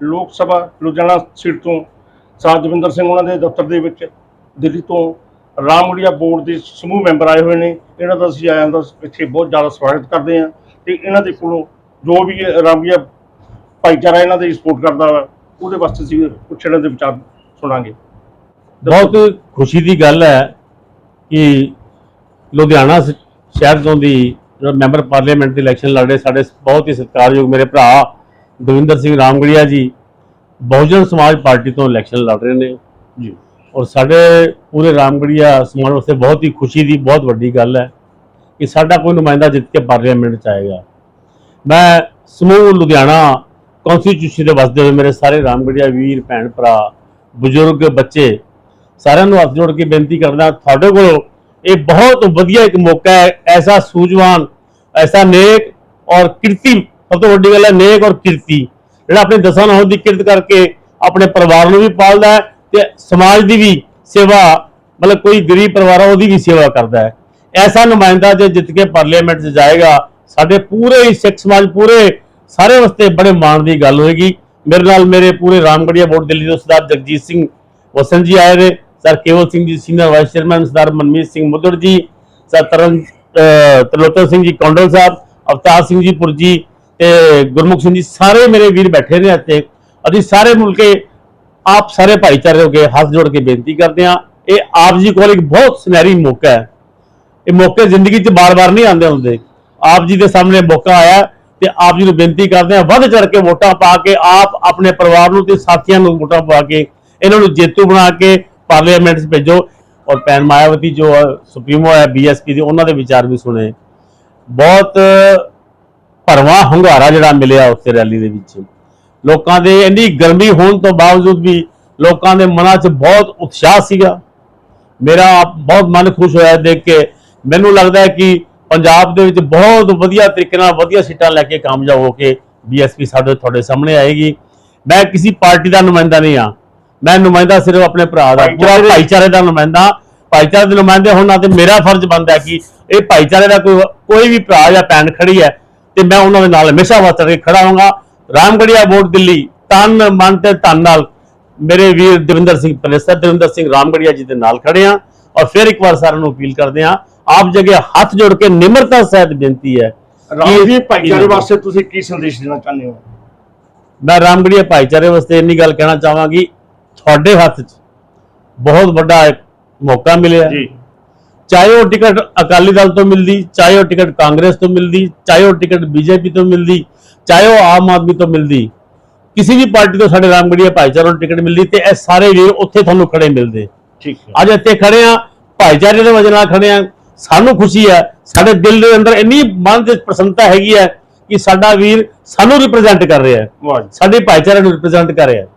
ਲੋਕ ਸਭਾ ਲੁਧਿਆਣਾ ਸੀਟ ਤੋਂ ਸਾਧ ਸਿੰਘ ਉਹਨਾਂ ਦੇ ਦਫ਼ਤਰ ਦੇ ਵਿੱਚ, ਦਿੱਲੀ ਤੋਂ ਰਾਮਗੜੀਆ ਬੋਰਡ ਦੇ ਸਮੂਹ ਮੈਂਬਰ ਆਏ ਹੋਏ ਨੇ, ਇਹਨਾਂ ਦਾ ਅਸੀਂ ਆਇਆਂ ਦਾ ਇੱਥੇ ਬਹੁਤ ਜ਼ਿਆਦਾ ਸਵਾਗਤ ਕਰਦੇ ਹਾਂ ਤੇ ਇਹਨਾਂ ਦੇ ਕੋਲੋਂ ਜੋ ਵੀ ਇਹ ਰਾਮਗੜੀਆ ਭਾਈਚਾਰਾ ਇਹਨਾਂ ਦੀ ਸਪੋਰਟ ਕਰਦਾ ਵਾ, ਉਹਦੇ ਵਾਸਤੇ ਅਸੀਂ ਕੁਛ ਇਹਨਾਂ ਦੇ ਵਿਚਾਰ ਸੁਣਾਂਗੇ। ਬਹੁਤ ਖੁਸ਼ੀ ਦੀ ਗੱਲ ਹੈ ਕਿ ਲੁਧਿਆਣਾ ਸ- ਸ਼ਹਿਰ ਤੋਂ ਦੀ ਜਿਹੜਾ ਮੈਂਬਰ ਪਾਰਲੀਮੈਂਟ ਦੀ ਇਲੈਕਸ਼ਨ ਲੜ ਰਹੇ ਸਾਡੇ ਬਹੁਤ ਹੀ ਸਤਿਕਾਰਯੋਗ ਮੇਰੇ ਭਰਾ ਦਵਿੰਦਰ ਸਿੰਘ ਰਾਮਗੜੀਆ ਜੀ ਬਹੁਜਨ ਸਮਾਜ ਪਾਰਟੀ ਤੋਂ ਇਲੈਕਸ਼ਨ ਲੜ ਰਹੇ ਨੇ। ਜੀ। ਔਰ ਸਾਡੇ ਪੂਰੇ ਰਾਮਗੜੀਆ ਸਮਾਜ ਵਾਸਤੇ ਬਹੁਤ ਹੀ ਖੁਸ਼ੀ ਦੀ ਬਹੁਤ ਵੱਡੀ ਗੱਲ ਹੈ ਕਿ ਸਾਡਾ ਕੋਈ ਨੁਮਾਇੰਦਾ ਜਿੱਤ ਕੇ ਪਾਰਲੀਮੈਂਟ ਚ ਆਏਗਾ ਮੈਂ ਸਮੂਹ ਲੁਧਿਆਣਾ ਕੌਂਸਟੀਟਿਊਸ਼ਨ ਦੇ ਵਸਦੇ ਹੋਏ ਮੇਰੇ ਸਾਰੇ ਰਾਮਗੜੀਆ ਵੀਰ ਭੈਣ ਭਰਾ ਬਜ਼ੁਰਗ ਬੱਚੇ ਸਾਰਿਆਂ ਨੂੰ ਹੱਥ ਜੋੜ ਕੇ ਬੇਨਤੀ ਕਰਦਾ ਤੁਹਾਡੇ ਕੋਲ ਇਹ ਬਹੁਤ ਵਧੀਆ ਇੱਕ ਮੌਕਾ ਹੈ ਐਸਾ ਸੂਝਵਾਨ ਐਸਾ ਨੇਕ ਔਰ ਕਿਰਤੀ ਸਭ ਤੋਂ ਵੱਡੀ ਗੱਲ ਹੈ ਨੇਕ ਔਰ ਕਿਰਤੀ। ਜਿਹੜਾ ਆਪਣੇ ਦਸਾਂ ਨੌ ਦੀ ਕਿਰਤ ਕਰਕੇ ਆਪਣੇ ਪਰਿਵਾਰ ਨੂੰ ਵੀ ਪਾਲਦਾ ਹੈ ਤੇ ਸਮਾਜ ਦੀ ਵੀ ਸੇਵਾ ਮਤਲਬ ਕੋਈ ਗਰੀਬ ਪਰਿਵਾਰ ਆ ਉਹਦੀ ਵੀ ਸੇਵਾ ਕਰਦਾ ਹੈ। ਐਸਾ ਨੁਮਾਇੰਦਾ ਜੇ ਜਿੱਤ ਕੇ ਪਾਰਲੀਮੈਂਟ 'ਚ ਜਾਏਗਾ ਸਾਡੇ ਪੂਰੇ ਸਿੱਖ ਸਮਾਜ ਪੂਰੇ ਸਾਰੇ ਵਾਸਤੇ ਬੜੇ ਮਾਣ ਦੀ ਗੱਲ ਹੋਏਗੀ। ਮੇਰੇ ਨਾਲ ਮੇਰੇ ਪੂਰੇ ਰਾਮਗੜੀਆ ਬੋਰਡ ਦਿੱਲੀ ਤੋਂ ਸਰਦਾਰ ਜਗਜੀਤ ਸਿੰਘ ਵਸਨ ਜੀ ਆਏ ਨੇ sir Kewal Singh ji senior vice chairman Sardar Manmeet Singh Muddar ji sir Taran ਅਹ, ਸਿੰਘ ਜੀ ਕੌਂਡਲ ਸਾਹਿਬ ਅਵਤਾਰ ਸਿੰਘ ਜੀ ਪੁਰਜੀ ਤੇ ਗੁਰਮੁਖ ਸਿੰਘ ਜੀ ਸਾਰੇ ਮੇਰੇ ਵੀਰ ਬੈਠੇ ਨੇ ਇੱਥੇ। ਅਸੀਂ ਸਾਰੇ ਮੁਲਕੇ ਆਪ ਸਾਰੇ ਭਾਈਚਾਰੇ ਹੋ ਕੇ ਹੱਥ ਜੋੜ ਕੇ ਬੇਨਤੀ ਕਰਦੇ ਹਾਂ। ਇਹ ਆਪ ਜੀ ਕੋਲ ਇੱਕ ਬਹੁਤ ਸੁਨਹਿਰੀ ਮੌਕਾ ਹੈ। ਇਹ ਮੌਕੇ ਜ਼ਿੰਦਗੀ 'ਚ ਬਾਰ-ਬਾਰ ਨਹੀਂ ਆਉਂਦੇ ਹੁੰਦੇ। ਆਪ ਜੀ ਦੇ ਸਾਹਮਣੇ ਮੌਕਾ ਆਇਆ ਤੇ ਆਪ ਜੀ ਨੂੰ ਬੇਨਤੀ ਕਰਦੇ ਹਾਂ, ਵੱਧ ਚੜ ਕੇ ਵੋਟਾਂ ਪਾ ਕੇ ਆਪ ਆਪਣੇ ਪਰਿਵਾਰ ਨੂੰ ਤੇ ਸਾਥੀਆਂ ਨੂੰ ਵੋਟਾਂ ਪਾ ਕੇ ਇਹਨਾਂ ਨੂੰ ਜੇਤੂ ਬਣਾ ਕੇ ਪਾਰਲੀਮੈਂਟ 'ਚ ਭੇਜੋ। ਔਰ ਭੈਣ ਮਾਇਆਵਤੀ ਜੋ ਸੁਪਰੀਮੋ ਹੈ, ਬੀਐਸਪੀ ਦੀ, ਉਹਨਾਂ ਦੇ ਵਿਚਾਰ ਵੀ ਸੁਣੇ। ਬਹੁਤ ਭਰਵਾਂ ਹੰਗਾਰਾ ਜਿਹੜਾ ਮਿਲਿਆ ਉਸ ਰੈਲੀ ਦੇ ਵਿੱਚ। ਲੋਕਾਂ ਦੇ ਇੰਨੀ ਗਰਮੀ ਹੋਣ ਤੋਂ ਬਾਵਜੂਦ ਵੀ ਲੋਕਾਂ ਦੇ ਮਨਾਂ 'ਚ ਬਹੁਤ ਉਤਸ਼ਾਹ ਸੀਗਾ। ਮੇਰਾ ਬਹੁਤ ਮਨ ਖੁਸ਼ ਹੋਇਆ ਦੇਖ ਕੇ। ਮੈਨੂੰ ਲੱਗਦਾ ਹੈ ਕਿ ਪੰਜਾਬ ਦੇ ਵਿੱਚ ਬਹੁਤ ਵਧੀਆ ਤਰੀਕੇ ਨਾਲ ਵਧੀਆ ਸੀਟਾਂ ਲੈ ਕੇ ਕਾਮਯਾਬ ਹੋ ਕੇ ਬੀਐਸਪੀ ਸਾਡੇ ਤੁਹਾਡੇ ਸਾਹਮਣੇ ਆਏਗੀ। ਮੈਂ ਕਿਸੇ ਪਾਰਟੀ ਦਾ ਨੁਮਾਇੰਦਾ ਨਹੀਂ ਆ ਮੈਂ ਨੁਮਾਇੰਦਾ ਸਿਰਫ ਆਪਣੇ ਭਰਾ ਦਾ ਪੂਰਾ ਭਾਈਚਾਰੇ- ਦਾ ਨੁਮਾਇੰਦਾ। ਭਾਈਚਾਰੇ ਦੇ ਨੁਮਾਇੰਦੇ ਹੋਣ ਨਾਲ ਤੇ ਮੇਰਾ ਫਰਜ਼ ਬਣਦਾ ਕਿ ਇਹ ਭਾਈਚਾਰੇ ਦਾ ਕੋਈ ਕੋਈ ਵੀ ਭਰਾ ਜਾਂ ਭੈਣ ਖੜੀ ਹੈ ਤੇ ਮੈਂ ਉਹਨਾਂ ਦੇ ਨਾਲ ਹਮੇਸ਼ਾ ਵਾਸਤੇ ਕੇ ਖੜਾ ਹੋਵਾਂਗਾ ਰਾਮਗੜੀਆ ਬੋਰਡ ਦਿੱਲੀ ਤਨ ਮਨ ਤੇ ਧਨ ਨਾਲ ਮੇਰੇ ਵੀਰ ਦਵਿੰਦਰ ਸਿੰਘ ਪ੍ਰੋਫੈਸਰ ਦਵਿੰਦਰ ਸਿੰਘ ਰਾਮਗੜੀਆ ਜੀ ਦੇ ਨਾਲ ਖੜੇ ਆ ਔਰ ਫਿਰ ਇੱਕ ਵਾਰ ਸਾਰਿਆਂ ਨੂੰ ਅਪੀਲ ਕਰਦੇ ਆ ਆਪ ਜਗ੍ਹਾ ਹੱਥ ਜੋੜ ਕੇ ਨਿਮਰਤਾ ਸਹਿਤ ਬੇਨਤੀ ਹੈ ਰਾਮ ਜੀ ਭਾਈਚਾਰੇ ਵਾਸਤੇ ਤੁਸੀਂ ਕੀ ਸੰਦੇਸ਼ ਦੇਣਾ ਚਾਹੁੰਦੇ ਹੋ? ਮੈਂ ਰਾਮਗੜੀਆ ਭਾਈਚਾਰੇ ਵਾਸਤੇ ਇੰਨੀ ਗੱਲ ਕਹਿਣਾ ਚਾਹਾਂਗੀ ਤੁਹਾਡੇ ਹੱਥ 'ਚ ਬਹੁਤ ਵੱਡਾ ਮੌਕਾ ਮਿਲਿਆ। ਜੀ। ਚਾਹੇ ਉਹ ਟਿਕਟ ਅਕਾਲੀ ਦਲ ਤੋਂ ਮਿਲਦੀ ਚਾਹੇ ਉਹ ਟਿਕਟ ਕਾਂਗਰਸ ਤੋਂ ਮਿਲਦੀ ਚਾਹੇ ਉਹ ਟਿਕਟ ਬੀਜੇਪੀ ਤੋਂ ਮਿਲਦੀ ਚਾਹੇ ਉਹ ਆਮ ਆਦਮੀ ਤੋਂ ਮਿਲਦੀ ਕਿਸੇ ਵੀ ਪਾਰਟੀ ਤੋਂ ਸਾਡੇ ਰਾਮਗੜੀਆ ਭਾਈਚਾਰੇ ਨੂੰ ਟਿਕਟ ਮਿਲਦੀ ਤੇ ਇਹ ਸਾਰੇ ਵੀਰ ਉੱਥੇ ਤੁਹਾਨੂੰ ਖੜੇ ਮਿਲਦੇ। ਠੀਕ ਹੈ। ਅੱਜ ਇੱਥੇ ਖੜੇ ਆ ਭਾਈਚਾਰੇ ਦੇ ਵਜ੍ਹਾ ਨਾਲ ਖੜੇ ਆ ਸਾਨੂੰ ਖੁਸ਼ੀ ਹੈ ਸਾਡੇ ਦਿਲ ਦੇ ਅੰਦਰ ਇੰਨੀ ਮਨ ਦੇ ਪ੍ਰਸੰਨਤਾ ਹੈਗੀ ਹੈ ਕਿ ਸਾਡਾ ਵੀਰ ਸਾਨੂੰ ਰਿਪਰੈਜ਼ੈਂਟ ਕਰ ਰਿਹਾ ਹੈ। ਵਾਹ ਜੀ। ਸਾਡੇ ਭਾਈਚਾਰੇ ਨੂੰ ਰਿਪਰੈਜ਼ੈਂਟ ਕਰ ਰਿਹਾ ਹੈ।